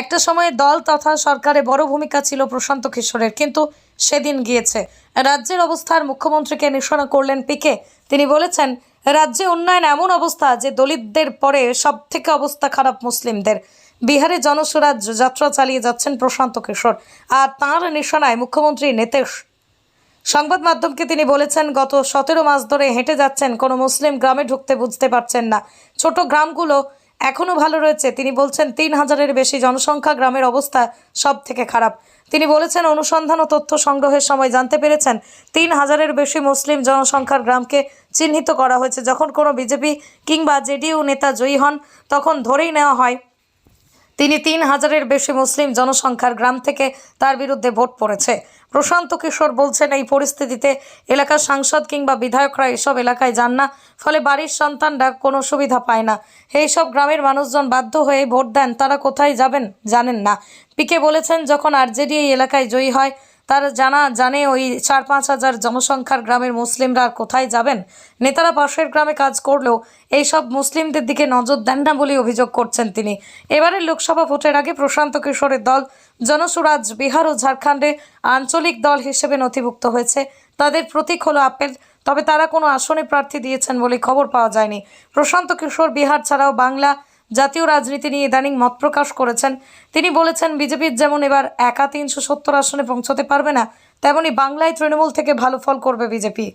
একটা সময়ে দল তথা সরকারে বড় ভূমিকা ছিল প্রশান্ত কিশোরের, কিন্তু সেদিন গিয়েছে। রাজ্যের অবস্থার মুখ্যমন্ত্রীকে নিশানা করলেন পিকে। তিনি বলেছেন, রাজ্যে উন্নয়ন এমন অবস্থা যে দলিতদের পরে সব থেকে অবস্থা খারাপ মুসলিমদের। বিহারে জনস্বরাজ যাত্রা চালিয়ে যাচ্ছেন প্রশান্ত কিশোর, আর তাঁর নিশানায় মুখ্যমন্ত্রী নীতিশ। সংবাদ মাধ্যমকে তিনি বলেছেন, গত সতেরো মাস ধরে হেঁটে যাচ্ছেন, কোনো মুসলিম গ্রামে ঢুকতে বুঝতে পারছেন না। ছোট গ্রামগুলো এখনও ভালো রয়েছে। তিনি বলছেন, তিন হাজারের বেশি জনসংখ্যা গ্রামের অবস্থা সব থেকে খারাপ। তিনি বলেছেন, অনুসন্ধান ও তথ্য সংগ্রহের সময় জানতে পেরেছেন, তিন হাজারের বেশি মুসলিম জনসংখ্যার গ্রামকে চিহ্নিত করা হয়েছে। যখন কোনো বিজেপি কিংবা জেডিইউ নেতা জয়ী হন, তখন ধরেই নেওয়া হয় তিনি তিন হাজারের বেশি মুসলিম জনসংখ্যার গ্রাম থেকে তার বিরুদ্ধে ভোট পড়েছে। প্রশান্ত কিশোর বলছেন, এই পরিস্থিতিতে এলাকার সাংসদ কিংবা বিধায়করা এসব এলাকায় যান না, ফলে বাড়ির সন্তানরা কোনো সুবিধা পায় না। এইসব গ্রামের মানুষজন বাধ্য হয়ে ভোট দেন, তারা কোথায় যাবেন জানেন না। পিকে বলেছেন, যখন আরজেডি এই এলাকায় জয়ী হয় তারা জানা জানে ওই চার পাঁচ হাজার জনসংখ্যার গ্রামের মুসলিমরা আর কোথায় যাবেন? নেতারা পাশের গ্রামে কাজ করলেও এইসব মুসলিমদের দিকে নজর দেন না বলে অভিযোগ করছেন তিনি। এবারের লোকসভা ভোটের আগে প্রশান্ত কিশোরের দল জনসুরাজ, বিহার ও ঝাড়খণ্ডে আঞ্চলিক দল হিসেবে নথিভুক্ত হয়েছে। তাদের প্রতীক হলো আপেল, তবে তারা কোনো আসনে প্রার্থী দিয়েছেন বলে খবর পাওয়া যায়নি। প্রশান্ত কিশোর বিহার ছাড়াও বাংলা জাতীয় রাজনীতি নিয়ে ইদানিং মত প্রকাশ করেছেন। তিনি বলেছেন, বিজেপির যেমন এবার একা তিনশো সত্তর আসনে পৌঁছতে পারবে না, তেমনি বাংলায় তৃণমূল থেকে ভালো ফল করবে বিজেপি।